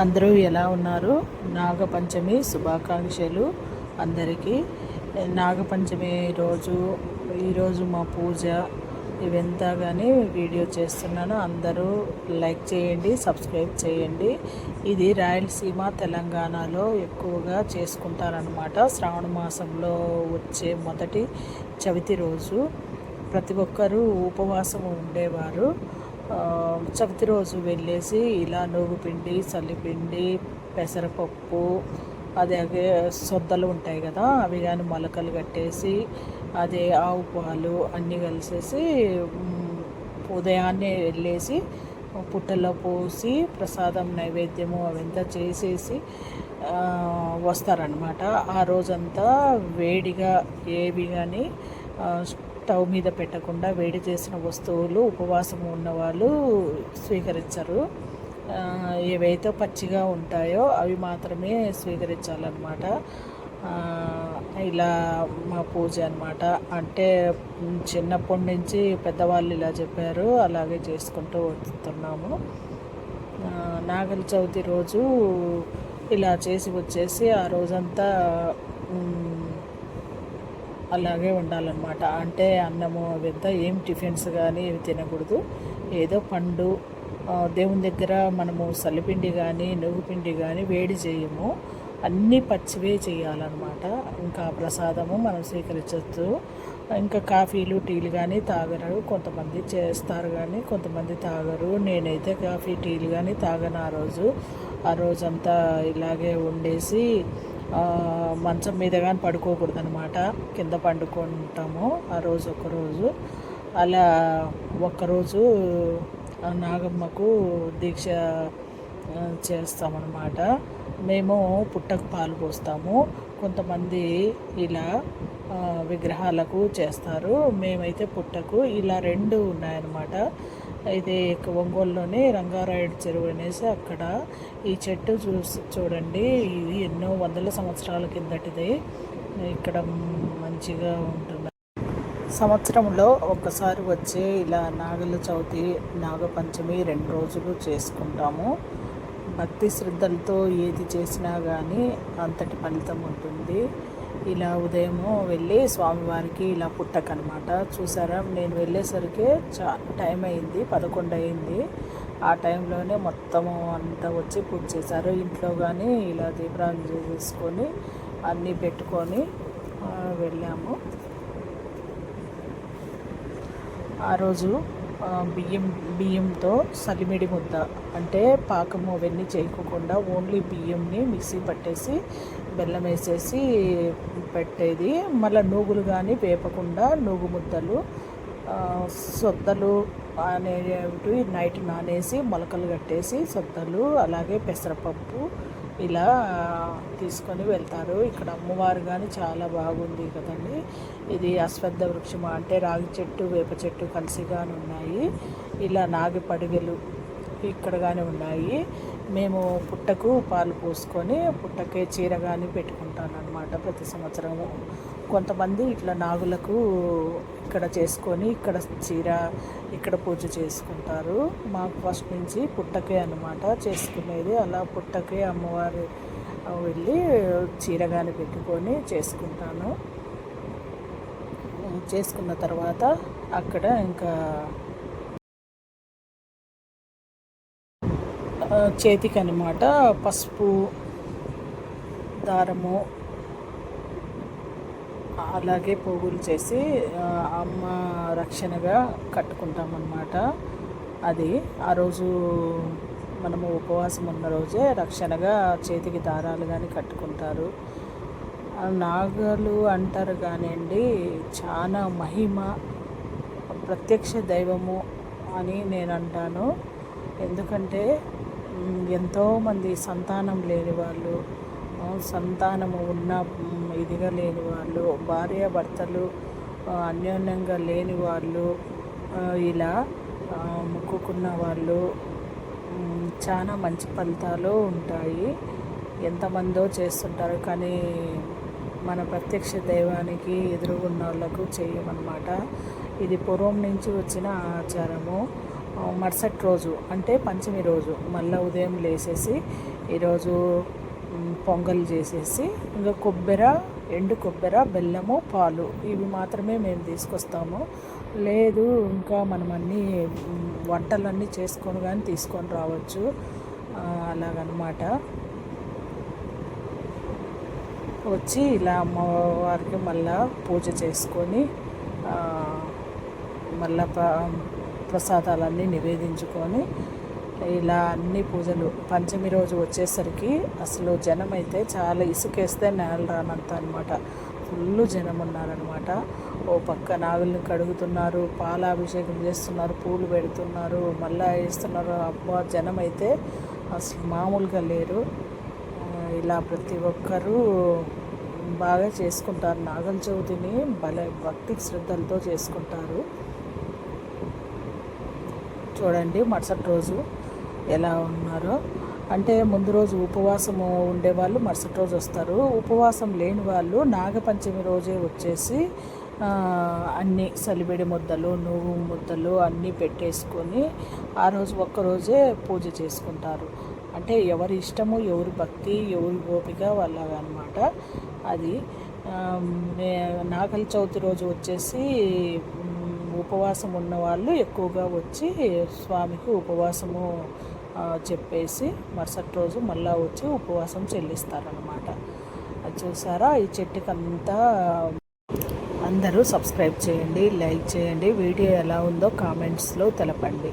అందరూ ఎలా ఉన్నారు? నాగపంచమి శుభాకాంక్షలు అందరికీ. నాగపంచమి రోజు ఈరోజు మా పూజ ఇవంతా కానీ వీడియో చేస్తున్నాను. అందరూ లైక్ చేయండి సబ్స్క్రైబ్ చేయండి. ఇది రాయలసీమ తెలంగాణలో ఎక్కువగా చేసుకుంటారనమాట శ్రావణ మాసంలో వచ్చే మొదటి చవితి రోజు. ప్రతి ఒక్కరూ ఉపవాసం ఉండేవారు. చవితి రోజు వెళ్ళేసి ఇలా నూగుపిండి చల్లిపిండి పెసరపప్పు అదే సొద్దలు ఉంటాయి కదా అవి కానీ మొలకలు కట్టేసి అదే ఆవు పాలు అన్నీ కలిసేసి ఉదయాన్నే వెళ్ళేసి పుట్టలో పోసి ప్రసాదం నైవేద్యము అవంతా చేసేసి వస్తారనమాట ఆ రోజంతా వేడిగా ఏవి కానీ స్టవ్ మీద పెట్టకుండా వేడి చేసిన వస్తువులు ఉపవాసం ఉన్నవాళ్ళు స్వీకరించరు. ఏవైతే పచ్చిగా ఉంటాయో అవి మాత్రమే స్వీకరించాలన్నమాట. ఇలా మా పూజ అన్నమాట. అంటే చిన్నప్పటి నుంచి పెద్దవాళ్ళు ఇలా చెప్పారు. అలాగే చేసుకుంటూ వస్తున్నాము. నాగల చవితి రోజు ఇలా చేసి వచ్చేసి ఆ రోజంతా అలాగే ఉండాలన్నమాట. అంటే అన్నము అవంతా ఏం టిఫిన్స్ కానీ ఇవి తినకూడదు. ఏదో పండు దేవుని దగ్గర మనము సల్లిపిండి కానీ నువ్వుపిండి కానీ వేడి చేయము. అన్నీ పచ్చివే చేయాలన్నమాట. ఇంకా ప్రసాదము మనం స్వీకరించవచ్చు ఇంకా కాఫీలు టీలు కానీ తాగరు. కొంతమంది చేస్తారు కానీ కొంతమంది తాగరు. నేనైతే కాఫీ టీలు కానీ తాగను ఆ రోజు. ఆ రోజంతా ఇలాగే ఉండేసి మంచం మీద కానీ పడుకోకూడదు అనమాట కింద పండుకుంటాము ఆ రోజు ఒకరోజు అలా ఒక్కరోజు నాగమ్మకు దీక్ష చేస్తామన్నమాట. మేము పుట్టకు పాలు పోస్తాము. కొంతమంది ఇలా విగ్రహాలకు చేస్తారు. మేమైతే పుట్టకు ఇలా రెండు ఉన్నాయన్నమాట. ఇది ఒంగోలులోనే రంగారాయుడు చెరువు అనేసి అక్కడ ఈ చెట్టు చూసి చూడండి. ఇది ఎన్నో వందల సంవత్సరాల కిందటిది. ఇక్కడ మంచిగా ఉంటుంది. సంవత్సరంలో ఒక్కసారి వచ్చే ఇలా నాగల చవితి నాగపంచమి రెండు రోజులు చేసుకుంటాము. భక్తి శ్రద్ధలతో ఏది చేసినా కానీ అంతటి ఫలితం ఉంటుంది. ఇలా ఉదయము వెళ్ళి స్వామివారికి ఇలా పుట్టకనమాట. చూసారా? నేను వెళ్ళేసరికి చా టైం అయింది పదకొండు అయింది. ఆ టైంలోనే మొత్తము అంతా వచ్చి పూజ చేశారు. ఇంట్లో కానీ ఇలా దీపాలు చేసుకొని అన్నీ పెట్టుకొని వెళ్ళాము. ఆ రోజు బియ్యం బియ్యంతో సలిమిడి ముద్ద అంటే పాకము అవన్నీ చేయకోకుండా ఓన్లీ బియ్యంని మిక్సీ పట్టేసి బెల్లం వేసేసి పెట్టేది. మళ్ళీ నూగులు కానీ వేపకుండా నూగు ముద్దలు సొద్దలు అనేవి నైట్ నానేసి మొలకలు కట్టేసి సొద్దలు అలాగే పెసరపప్పు ఇలా తీసుకొని వెళ్తారు. ఇక్కడ అమ్మవారు కానీ చాలా బాగుంది కదండి. ఇది అశ్వద్ధ వృక్షం అంటే రాగి చెట్టు వేప చెట్టు కలిసిగా ఉన్నాయి. ఇలా నాగి పడిగలు ఇక్కడ కానీ ఉన్నాయి. మేము పుట్టకు పాలు పోసుకొని పుట్టకే చీర కానీ పెట్టుకుంటాను అనమాట ప్రతి సంవత్సరము. కొంతమంది ఇట్లా నాగులకు ఇక్కడ చేసుకొని ఇక్కడ చీర ఇక్కడ పూజ చేసుకుంటారు. మాకు ఫస్ట్ నుంచి పుట్టకే అనమాట చేసుకునేది. అలా పుట్టకే అమ్మవారు వెళ్ళి చీర కానీ పెట్టుకొని చేసుకుంటాను. చేసుకున్న తర్వాత అక్కడ ఇంకా చేతికి అనమాట పసుపు దారము అలాగే పోగులు చేసి అమ్మ రక్షణగా కట్టుకుంటామన్నమాట. అది ఆ రోజు మనము ఉపవాసం ఉన్న రోజే రక్షణగా చేతికి దారాలు కానీ కట్టుకుంటారు. నాగలు అంటారు కానివ్వండి చాలా మహిమ ప్రత్యక్ష దైవము అని నేను అంటాను ఎందుకంటే ఎంతోమంది సంతానం లేని వాళ్ళు సంతానము ఉన్న ఇదిగా లేని వాళ్ళు భార్య భర్తలు అన్యోన్యంగా లేని వాళ్ళు ఇలా మొక్కుకున్న వాళ్ళు చాలా మంచి ఫలితాలు ఉంటాయి. ఎంతమందో చేస్తుంటారు కానీ మన ప్రత్యక్ష దైవానికి ఎదురుగున్న వాళ్ళకు చేయమన్నమాట. ఇది పూర్వం నుంచి వచ్చిన ఆచారము. మరుసటి రోజు అంటే పంచమి రోజు మళ్ళీ ఉదయం లేసేసి ఈరోజు పొంగల్ చేసేసి ఇంకా కొబ్బెర ఎండు కొబ్బెర బెల్లము పాలు ఇవి మాత్రమే మేము తీసుకొస్తాము. లేదు ఇంకా మనం అన్నీ వంటలన్నీ చేసుకొని కానీ తీసుకొని రావచ్చు. అలాగనమాట. వచ్చి ఇలా అమ్మవారికి మళ్ళా పూజ చేసుకొని మళ్ళా ప్రసాదాలన్నీ నివేదించుకొని ఇలా అన్ని పూజలు పంచమి రోజు వచ్చేసరికి అసలు జనం అయితే చాలా ఇసుకేస్తే నేల రానంత అనమాట ఫుల్ జనం ఉన్నారనమాట ఓ పక్క నాగుల్ని కడుగుతున్నారు పాలాభిషేకం చేస్తున్నారు పూలు పెడుతున్నారు మళ్ళా వేస్తున్నారు. అబ్బా జనం అయితే అసలు మామూలుగా లేరు. ఇలా ప్రతి ఒక్కరూ బాగా చేసుకుంటారు. నాగల చవితిని భలే భక్తి శ్రద్ధలతో చేసుకుంటారు. చూడండి మరుసటి రోజు ఎలా ఉన్నారో. అంటే ముందు రోజు ఉపవాసము ఉండేవాళ్ళు మరుసటి రోజు వస్తారు. ఉపవాసం లేని వాళ్ళు నాగపంచమి రోజే వచ్చేసి అన్నీ అన్ని సలిబిడి ముద్దలు నువ్వు ముద్దలు అన్నీ పెట్టేసుకొని ఆ రోజు ఒక్కరోజే పూజ చేసుకుంటారు. అంటే ఎవరి ఇష్టము ఎవరి భక్తి ఎవరి గోపిక వాళ్ళగనమాట అది నాగల చవితి రోజు వచ్చేసి ఉపవాసం ఉన్నవాళ్ళు ఎక్కువగా వచ్చి స్వామికి ఉపవాసము చెప్పేసి మరుసటి రోజు మళ్ళా వచ్చి ఉపవాసం చెల్లిస్తారనమాట అది చూసారా? ఈ చెట్టుకంతా అందరూ సబ్స్క్రైబ్ చేయండి లైక్ చేయండి. వీడియో ఎలా ఉందో కామెంట్స్లో తెలపండి.